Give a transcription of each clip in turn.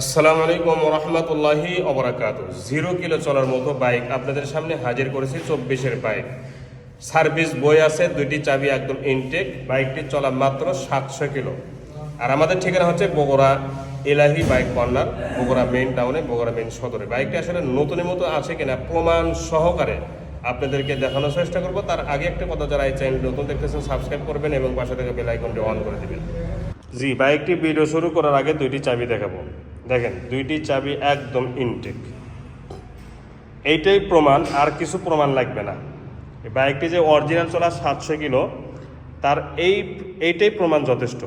আসসালামু আলাইকুম রহমতুল্লাহি অবরাকাত জিরো কিলো চলার মতো বাইক আপনাদের সামনে হাজির করেছি চব্বিশের বাইক। সার্ভিস বই আছে, দুইটি চাবি, একদম ইনটেক বাইকটি চলা মাত্র সাতশো কিলো। আর আমাদের ঠিকানা হচ্ছে Bogura Elahi bike corner, Bogura main টাউনে বগুড়া মেইন সদরে। বাইকটি আসলে নতুনের মতো আছে কিনা প্রমাণ সহকারে আপনাদেরকে দেখানোর চেষ্টা করব। তার আগে একটা কথা যারা এই চ্যানেল নতুন দেখতেছেন সাবস্ক্রাইব করবেন এবং পাশে থেকে বেল আইকনটি অন করে দিবেন। জি, বাইকটি ভিডিও শুরু করার আগে দুইটি চাবি দেখাবো। দেখেন, দুইটি চাবি একদম ইনটেক এইটাই প্রমাণ, আর কিছু প্রমাণ লাগবে না। বাইকটি যে অরিজিনাল চলা সাতশো কিলো, তার এই, এইটাই প্রমাণ যথেষ্ট।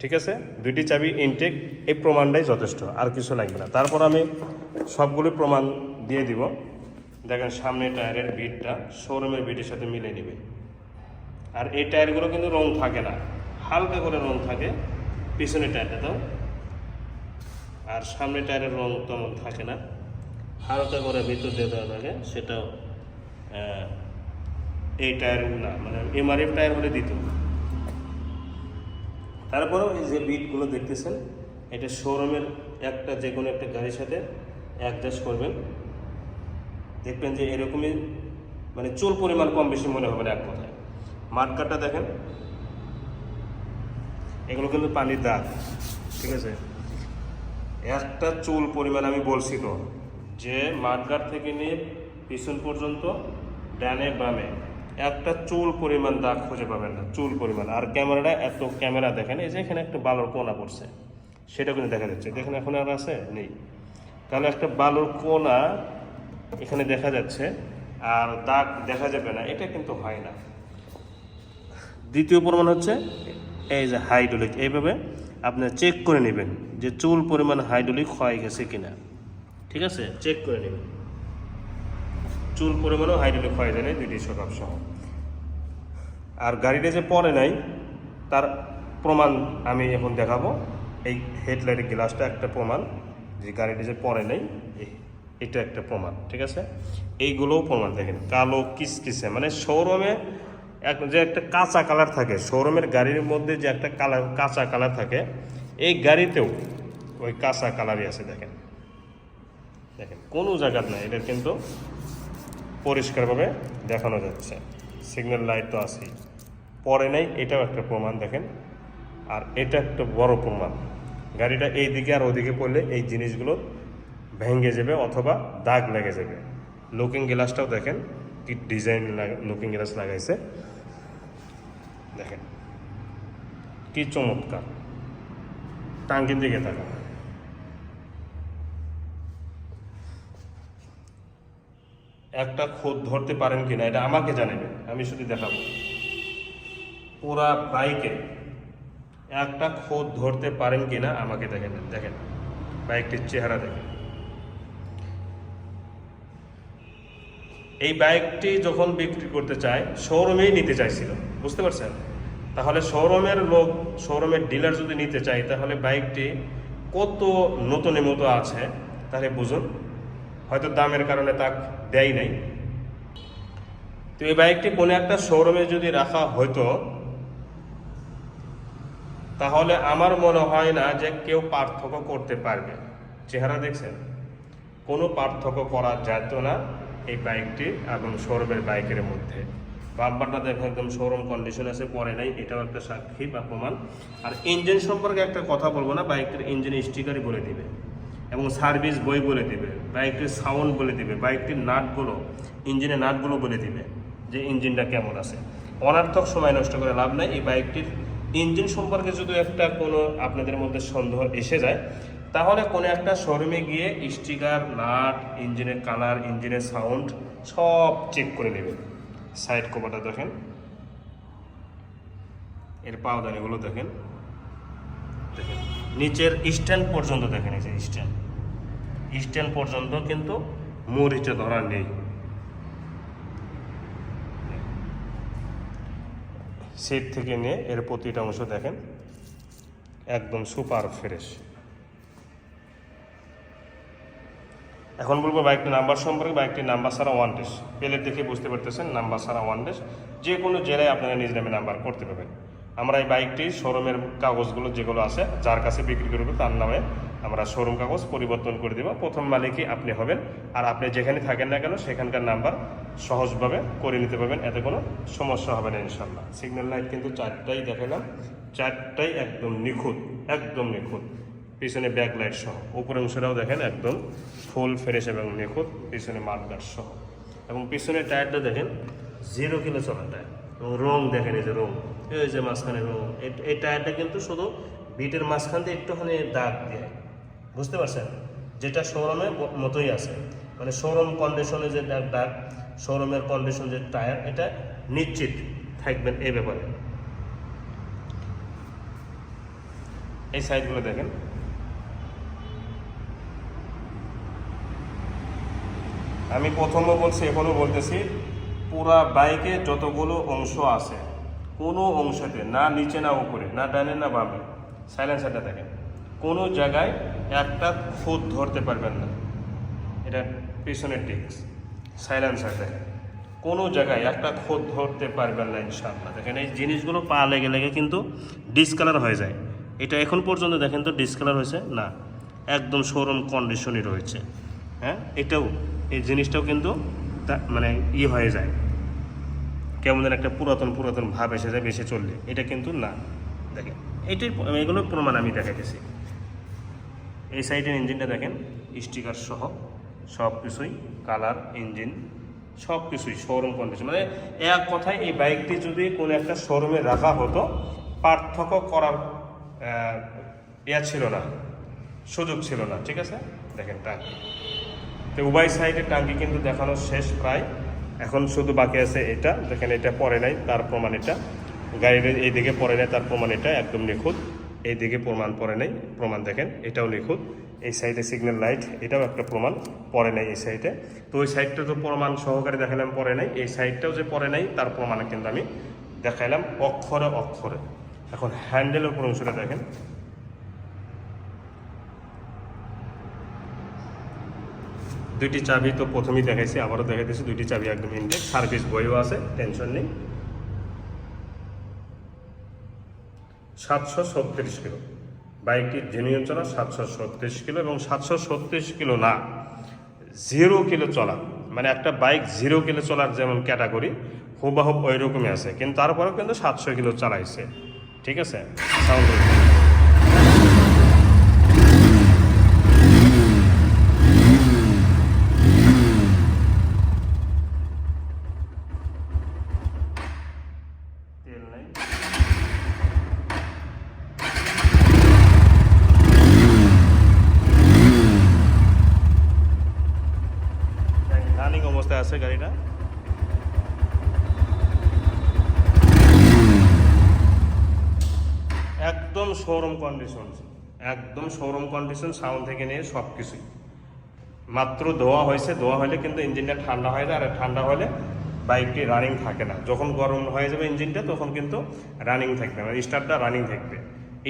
ঠিক আছে? দুইটি চাবি ইনটেক এই প্রমাণটাই যথেষ্ট, আর কিছু লাগবে না। তারপর আমি সবগুলো প্রমাণ দিয়ে দিব। দেখেন, সামনে টায়ারের বিটটা শোরুমের বিটের সাথে মিলে নেবে। আর এই টায়ারগুলো কিন্তু রং থাকে না। হালকা করে রং থাকে, পিছনের টায়ারটাতেও। আর সামনে টায়ারের রং তেমন থাকে না। হালকা করে ভিতর দিয়ে দেওয়া থাকে সেটাও এই টায়ার না মানে এমআরএফ টায়ার হলে দিত। তারপরেও এই যে বিটগুলো দেখতেছেন, এটা শোরুমের একটা যে কোনো একটা গাড়ির সাথে অ্যাডজাস্ট করবেন। দেখবেন যে এরকমই মানে চুল পরিমাণ কম বেশি মনে হবে না এক কথায়। মার্কারটা দেখেন, এগুলো কিন্তু পানির দাগ, ঠিক আছে? একটা চুল পরিমাণ আমি বলছি তো। যে মাঠঘাট থেকে নিয়ে পিছন পর্যন্ত ডানে বামে। একটা চুল পরিমাণ দাগ খুঁজে পাবেন না চুল পরিমাণ। আর ক্যামেরাটা এত ক্যামেরা দেখেন এই যে এখানে একটা বালুর কোনা পড়ছে। সেটা কিন্তু দেখা যাচ্ছে। দেখেন এখন আর আছে? নেই। তাহলে একটা বালুর কোনা এখানে দেখা যাচ্ছে। আর দাগ দেখা যাবে না এটা কিন্তু হয় না। দ্বিতীয় প্রমাণ হচ্ছে এই যে হাইড্রোলিক। এইভাবে আপনি চেক করে নেবেন। যে চুল পরিমাণ হাইড্রোলিক হয়ে গেছে কিনা। ঠিক আছে? চেক করে নেবেন চুল পরিমাণও হাইড্রোলিক হয়ে যায় না দুইটি সকাপ সহ আর গাড়িটা যে পরে নাই, তার প্রমাণ আমি এখন দেখাবো। এই হেডলাইটের গ্লাসটা একটা প্রমাণ যে গাড়িটা যে পরে নাই এটা একটা প্রমাণ। ঠিক আছে? এইগুলোও প্রমাণ দেখেন। কালো কিসকিসে মানে শোরুমে এক যে একটা কাঁচা কালার থাকে শোরুমের গাড়ির মধ্যে যে একটা কালার কাঁচা কালার থাকে এই গাড়িতেও ওই কাঁচা কালারই আছে, দেখেন। দেখেন, কোনো জায়গার নাই, এটা কিন্তু পরিষ্কারভাবে দেখানো যাচ্ছে। সিগন্যাল লাইট তো আছেই। পরে নেই, এটাও একটা প্রমাণ, দেখেন। আর এটা একটা বড় প্রমাণ। গাড়িটা এই দিকে আর ওদিকে পড়লে এই জিনিসগুলো ভেঙে যাবে অথবা দাগ লেগে যাবে। লুকিং গ্লাসটাও দেখেন, কি ডিজাইন লুকিং গ্লাস লাগাইছে। দেখেন, কি চমৎকার। টাঙ্কির দিকে তাকান একটা খোদ ধরতে পারেন কিনা, এটা আমাকে জানাবেন, আমি শুধু দেখাবো। পুরা বাইকে একটা খোদ ধরতে পারেন কিনা আমাকে দেখেন দেখেন। বাইকটির চেহারা দেখেন। এই বাইকটি যখন বিক্রি করতে চায় শোরুমেই নিতে চাইছিল, বুঝতে পারছেন? তাহলে শোরুমের লোক, শোরুমের ডিলার যদি নিতে চায়, তাহলে বাইকটি কত নতুনের মতো আছে, তাহলে বুঝুন। হয়তো দামের কারণে তাক দেয় নাই। তো এই বাইকটি কোনো একটা শোরুমে যদি রাখা হতো তাহলে আমার মনে হয় না যে কেউ পার্থক্য করতে পারবে। চেহারা দেখছেন? কোনো পার্থক্য করা যেত না এই বাইকটি এবং শোরুমের বাইকের মধ্যে। বাম্পারটা দেখো একদম শোরুম কন্ডিশন আছে, পরে নাই, এটাও একটা সাক্ষী বা প্রমাণ। আর ইঞ্জিন সম্পর্কে একটা কথা বলব না, বাইকটির ইঞ্জিন স্টিকারই বলে দিবে, এবং সার্ভিস বই বলে দিবে, বাইকটির সাউন্ড বলে দিবে, বাইকটির নাটগুলো ইঞ্জিনের নাটগুলো বলে দিবে, যে ইঞ্জিনটা কেমন আছে। অনার্থক সময় নষ্ট করে লাভ নাই, এই বাইকটির ইঞ্জিন সম্পর্কে যদি একটা কোনো আপনাদের মধ্যে সন্দেহ এসে যায়, তাহলে কোনো একটা শোরুমে গিয়ে স্টিকার নাট ইঞ্জিনের কালার ইঞ্জিনের সাউন্ড সব চেক করে নেবেন সাইড কভারটা দেখেন। এর পাওদানিগুলো দেখেন। দেখেন, নিচের স্ট্যান্ড পর্যন্ত দেখেন এই যে স্ট্যান্ড। স্ট্যান্ড পর্যন্ত কিন্তু মরিচে ধরা নেই। সিট থেকে নিয়ে এর প্রতিটা অংশ দেখেন, একদম সুপার ফ্রেশ এখন বলব বাইকটির নাম্বার সম্পর্কে বাইকটির নাম্বার ছাড়া ওয়ান ডেস পেলের দেখে বুঝতে পারতেছেন, নাম্বার ছাড়া ওয়ান ডেস যে কোনো জেলায় আপনারা নিজ নামে নাম্বার করতে পারবেন। আমরা এই বাইকটি শোরুমের কাগজগুলো যেগুলো আছে, যার কাছে বিক্রি করবে তার নামে আমরা শোরুম কাগজ পরিবর্তন করে দেবো। প্রথম মালিকই আপনি হবেন, আর আপনি যেখানে থাকেন না কেন সেখানকার নাম্বার সহজভাবে করে নিতে পারবেন, এতে কোনো সমস্যা হবে না ইনশাল্লাহ সিগন্যাল লাইট কিন্তু চারটাই দেখালাম, চারটাই একদম নিখুঁত একদম নিখুঁত। পিছনে ব্যাক লাইট সহ। উপর অংশটাও দেখেন একদম ফুল ফ্রেশ এবং নিখুঁত, পিছনে মার্কার সহ। এবং পিছনের টায়ারটা দেখেন জিরো কিলো চলা টায়ার এবং রং দেখেন এই যে রং, এই যে মাঝখানে রং। এই- টায়ারটা কিন্তু শুধু বিটের মাঝখান দিয়ে একটুখানি দাগ দেয়। বুঝতে পারছেন? যেটা শোরুমে মতোই আছে। মানে শোরুম কন্ডিশনে যে দাগ দাগ শোরুমের কন্ডিশন যে টায়ার এটা নিশ্চিত থাকবেন এই ব্যাপারে। এই সাইডগুলো দেখেন। আমি প্রথমও বলছি এখনও বলতেছি, পুরা বাইকে যতগুলো অংশ আছে, কোনো অংশতে, না নিচে না উপরে, না ডানে না বামে সাইলেন্সারটা দেখেন, কোনো জায়গায় একটা খুদ ধরতে পারবেন না। এটা পিছনের টিক্স সাইলেন্সার দেখেন। কোনো জায়গায় একটা খোদ ধরতে পারবেন না, ইনশাআল্লাহ। দেখেন, এই জিনিসগুলো পা লেগে লেগে কিন্তু ডিসকালার হয়ে যায়। এটা এখন পর্যন্ত দেখেন তো ডিসকালার হয়েছে? না। একদম শোরুম কন্ডিশনই রয়েছে। হ্যাঁ এটাও, এই জিনিসটাও কিন্তু মানে ই হয়ে যায়। কেমন যেন একটা পুরাতন পুরাতন ভাব এসে যায় বেশি চললে। এটা কিন্তু না। দেখেন, এটাই এগুলো প্রমাণ আমি দেখাইতেছি। এই সাইডের ইঞ্জিনটা দেখেন স্টিকার সহ সব কিছুই, কালার ইঞ্জিন সব কিছুই শোরুম কন্ডিশন মানে এক কথায় এই বাইকটি যদি কোনো একটা শোরুমে রাখা হতো, পার্থক্য করার ইয়া ছিল না, সুযোগ ছিল না। ঠিক আছে? দেখেন টাঙ্কি তো উভয় সাইডের টাঙ্কি কিন্তু দেখানো শেষ প্রায়। এখন শুধু বাকি আছে এটা, দেখেন এটা পরে নাই, তার প্রমাণ এটা। গাড়ির এইদিকে পরে নাই, তার প্রমাণ এটা, একদম নিখুঁত। এইদিকে প্রমাণ পরে নাই, প্রমাণ দেখেন, এটাও নিখুঁত। এই সাইডে সিগন্যাল লাইট এটাও একটা প্রমাণ পরে নাই এই সাইডে। তো ওই সাইডটা তো প্রমাণ সহকারে দেখালাম পরে নাই। এই সাইডটাও যে পরে নাই, তার প্রমাণ কিন্তু আমি দেখাইলাম অক্ষরে অক্ষরে। এখন হ্যান্ডেলের উপর অংশটা দেখেন। দুইটি চাবি তো প্রথমেই দেখাইছি, আবারও দেখাইতেছি, দুইটি চাবি একদম ইনটেক সার্ভিস বইও আছে টেনশন নেই। সাতশো ছত্রিশ কিলো। বাইকটি জেনুইন চলা সাতশো ছত্রিশ কিলো এবং সাতশো ছত্রিশ কিলো না জিরো কিলো চলা। মানে একটা বাইক জিরো কিলো চলার যেমন ক্যাটাগরি হুবাহুব ওই রকমই আছে, কিন্তু তারপরেও কিন্তু সাতশো কিলো চালাইছে। ঠিক আছে? সাউন্ড তেল নাই রানিং অবস্থায় আছে গাড়িটা। একদম শোরুম কন্ডিশন একদম শোরুম কন্ডিশন সাউন্ড থেকে নিয়ে সব কিছুই মাত্র ধোয়া হয়েছে, ধোয়া হলে কিন্তু ইঞ্জিনটা ঠান্ডা হয়ে যায় আর ঠান্ডা হলে বাইকটি রানিং থাকে না। যখন গরম হয়ে যাবে ইঞ্জিনটা তখন কিন্তু রানিং থাকবে মানে স্টার্টটা রানিং থাকবে।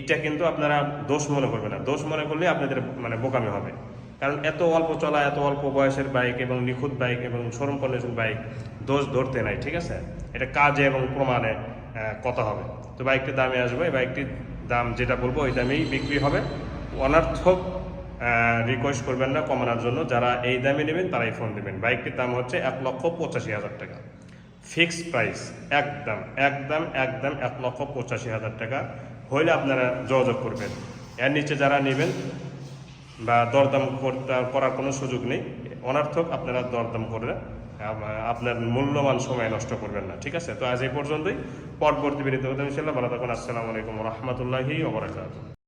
এটা কিন্তু আপনারা দোষ মনে করবে না। দোষ মনে করলে আপনাদের মানে বোকামি হবে। কারণ এত অল্প চলা, এত অল্প বয়সের বাইক এবং নিখুঁত বাইক এবং শোরুম কন্ডিশন বাইক দোষ ধরতে নাই, ঠিক আছে? এটা কাজে এবং প্রমাণে কথা হবে। তো বাইকটির দামে আসবে, এই বাইকটির দাম যেটা বলব, ওই দামেই বিক্রি হবে। অনার্থক রিকোয়েস্ট করবেন না কমানোর জন্য, যারা এই দামে নেবেন তারাই ফোন দেবেন। বাইকটির দাম হচ্ছে এক লক্ষ পঁচাশি হাজার টাকা। ফিক্স প্রাইস একদম একদম একদম এক লক্ষ পঁচাশি হাজার টাকা। হইলে আপনারা যোগাযোগ করবেন। এর নিচে যারা নেবেন বা দরদাম করার কোনো সুযোগ নেই। অনার্থক আপনারা দরদাম করবেন আপনার মূল্যবান সময় নষ্ট করবেন না, ঠিক আছে? তো আজ এই পর্যন্তই। পরবর্তী বিরতি হতে ইনশাল্লাহ ভালো থাকুন। আসসালামু আলাইকুম রহমতুল্লাহি